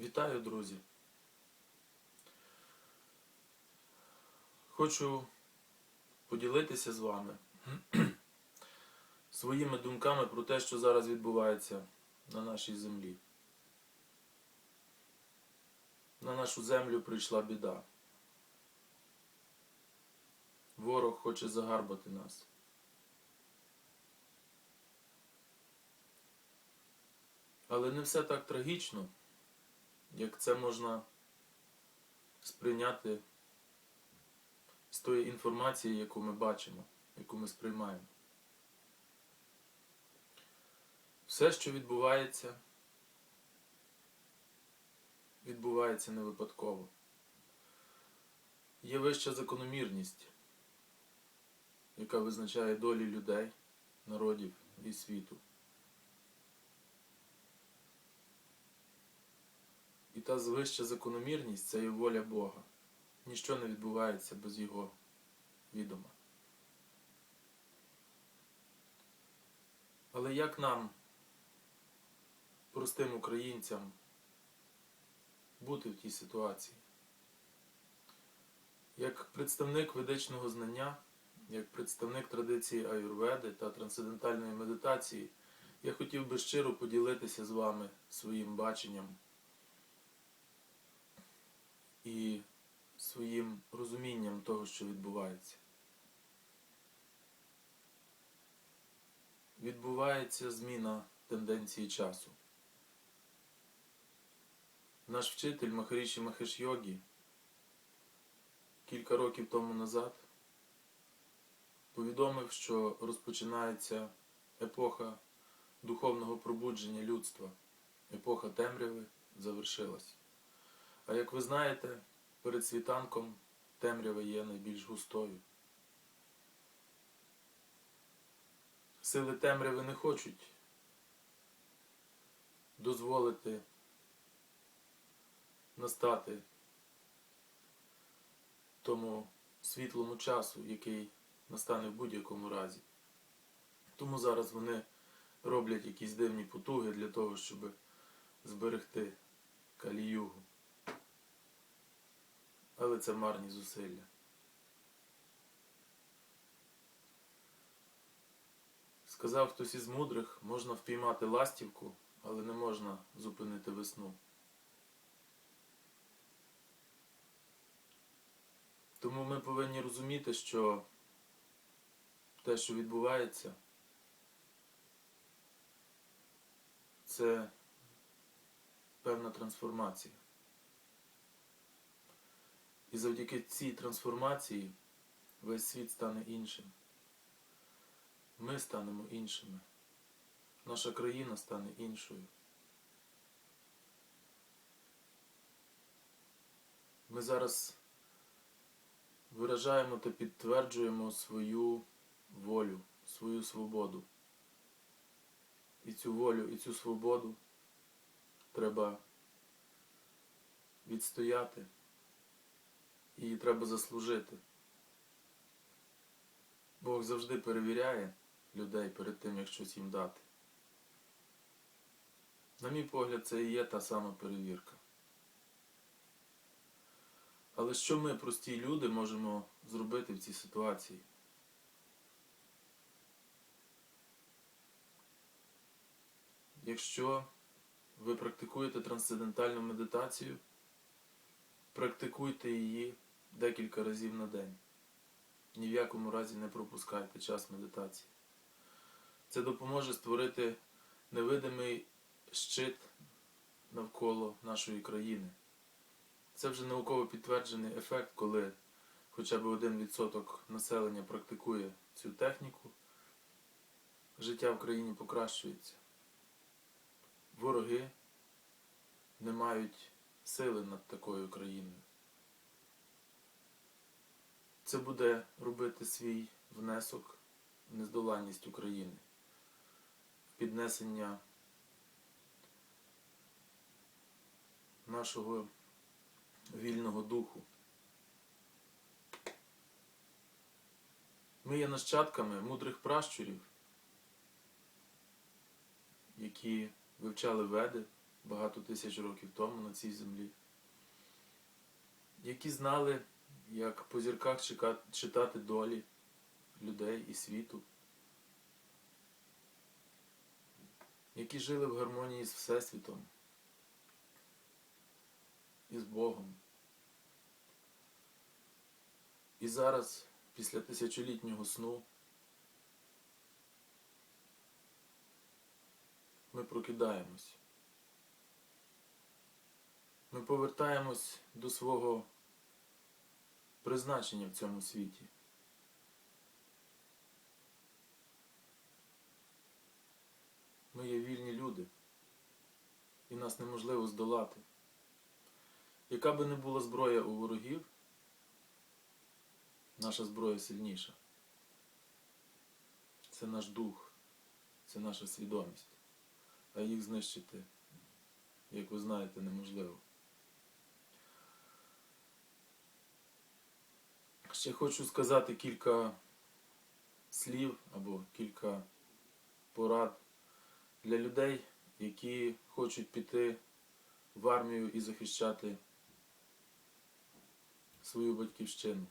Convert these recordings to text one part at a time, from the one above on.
Вітаю, друзі! Хочу поділитися з вами своїми думками про те, що зараз відбувається на нашій землі. На нашу землю прийшла біда. Ворог хоче загарбати нас. Але не все так трагічно, як це можна сприйняти з тої інформації, яку ми бачимо, яку ми сприймаємо. Все, що відбувається, відбувається не випадково. Є вища закономірність, яка визначає долі людей, народів і світу. І та вища закономірність це є воля Бога. Ніщо не відбувається без Його відома. Але як нам, простим українцям, бути в тій ситуації? Як представник ведичного знання, як представник традиції аюрведи та трансцендентальної медитації, я хотів би щиро поділитися з вами своїм баченням і своїм розумінням того, що відбувається. Відбувається зміна тенденції часу. Наш вчитель Махаріші Махеш Йогі кілька років тому назад повідомив, що розпочинається епоха духовного пробудження людства. Епоха темряви завершилась. А як ви знаєте, перед світанком темрява є найбільш густою. Сили темряви не хочуть дозволити настати тому світлому часу, який настане в будь-якому разі. Тому зараз вони роблять якісь дивні потуги для того, щоб зберегти каліюгу. Але це марні зусилля. Сказав хтось із мудрих, можна впіймати ластівку, але не можна зупинити весну. Тому ми повинні розуміти, що те, що відбувається, це певна трансформація. І завдяки цій трансформації весь світ стане іншим. Ми станемо іншими. Наша країна стане іншою. Ми зараз виражаємо та підтверджуємо свою волю, свою свободу. І цю волю, і цю свободу треба відстояти. Її треба заслужити. Бог завжди перевіряє людей перед тим, як щось їм дати. На мій погляд, це і є та сама перевірка. Але що ми, прості люди, можемо зробити в цій ситуації? Якщо ви практикуєте трансцендентальну медитацію, практикуйте її декілька разів на день. Ні в якому разі не пропускайте час медитації. Це допоможе створити невидимий щит навколо нашої країни. Це вже науково підтверджений ефект, коли хоча б один відсоток населення практикує цю техніку, життя в країні покращується. Вороги не мають сили над такою країною. Це буде робити свій внесок в нездоланність України, в піднесення нашого вільного духу. Ми є нащадками мудрих пращурів, які вивчали веди, багато тисяч років тому на цій землі, які знали, як по зірках читати долі людей і світу, які жили в гармонії з Всесвітом і з Богом. І зараз, після тисячолітнього сну, ми прокидаємось. Ми повертаємось до свого призначення в цьому світі. Ми є вільні люди, і нас неможливо здолати. Яка би не була зброя у ворогів, наша зброя сильніша. Це наш дух, це наша свідомість. А їх знищити, як ви знаєте, неможливо. Ще хочу сказати кілька слів або кілька порад для людей, які хочуть піти в армію і захищати свою батьківщину.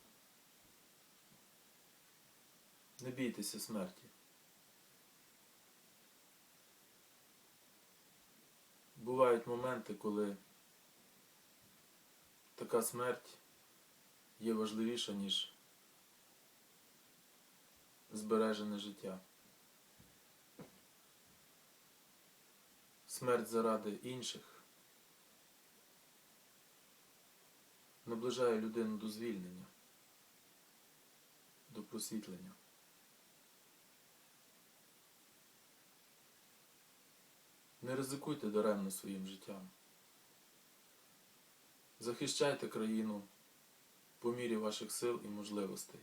Не бійтеся смерті. Бувають моменти, коли така смерть є важливіша, ніж збережене життя. Смерть заради інших наближає людину до звільнення, до просвітлення. Не ризикуйте даремно своїм життям. Захищайте країну по мірі ваших сил і можливостей.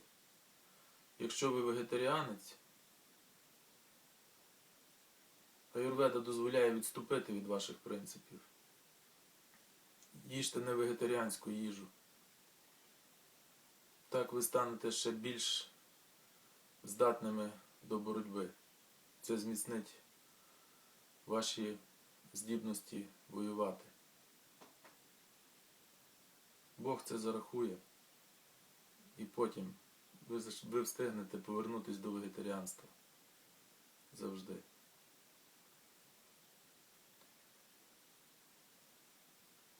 Якщо ви вегетаріанець, Аюрведа дозволяє відступити від ваших принципів. Їжте не вегетаріанську їжу. Так ви станете ще більш здатними до боротьби. Це зміцнить ваші здібності воювати. Бог це зарахує. І потім ви, встигнете повернутися до вегетаріанства. Завжди.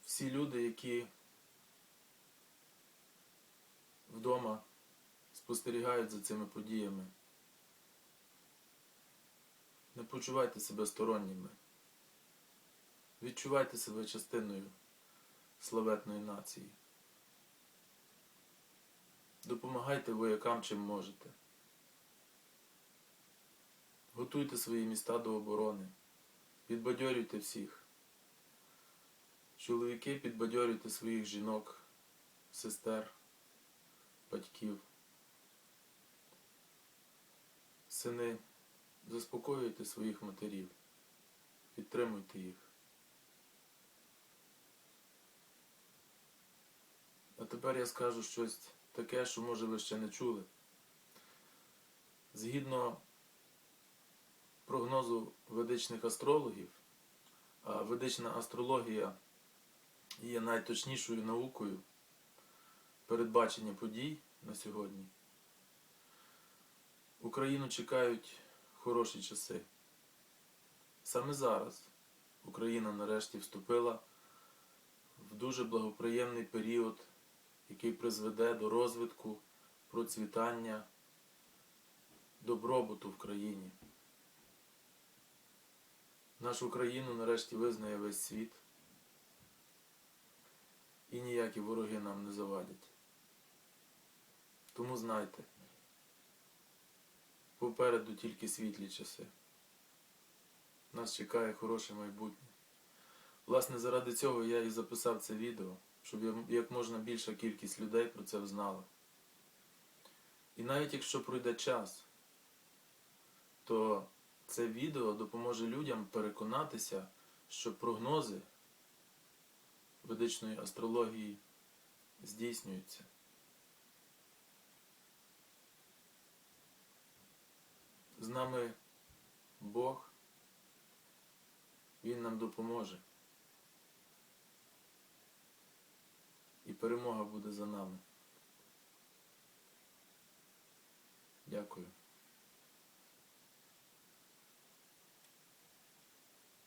Всі люди, які вдома спостерігають за цими подіями, не почувайте себе сторонніми. Відчувайте себе частиною славетної нації. Допомагайте воякам чим можете. Готуйте свої міста до оборони. Підбадьорюйте всіх. Чоловіки підбадьорюйте своїх жінок, сестер, батьків. Сини, заспокоюйте своїх матерів. Підтримуйте їх. А тепер я скажу щось таке, що може ви ще не чули. Згідно прогнозу ведичних астрологів, а ведична астрологія є найточнішою наукою передбачення подій на сьогодні. Україну чекають хороші часи. Саме зараз Україна нарешті вступила в дуже благоприємний період, який призведе до розвитку, процвітання, добробуту в країні. Нашу країну нарешті визнає весь світ, і ніякі вороги нам не завадять. Тому знайте, попереду тільки світлі часи. Нас чекає хороше майбутнє. Власне, заради цього я і записав це відео, щоб як можна більша кількість людей про це знала. І навіть якщо пройде час, то це відео допоможе людям переконатися, що прогнози ведичної астрології здійснюються. З нами Бог, Він нам допоможе. Перемога буде за нами. Дякую.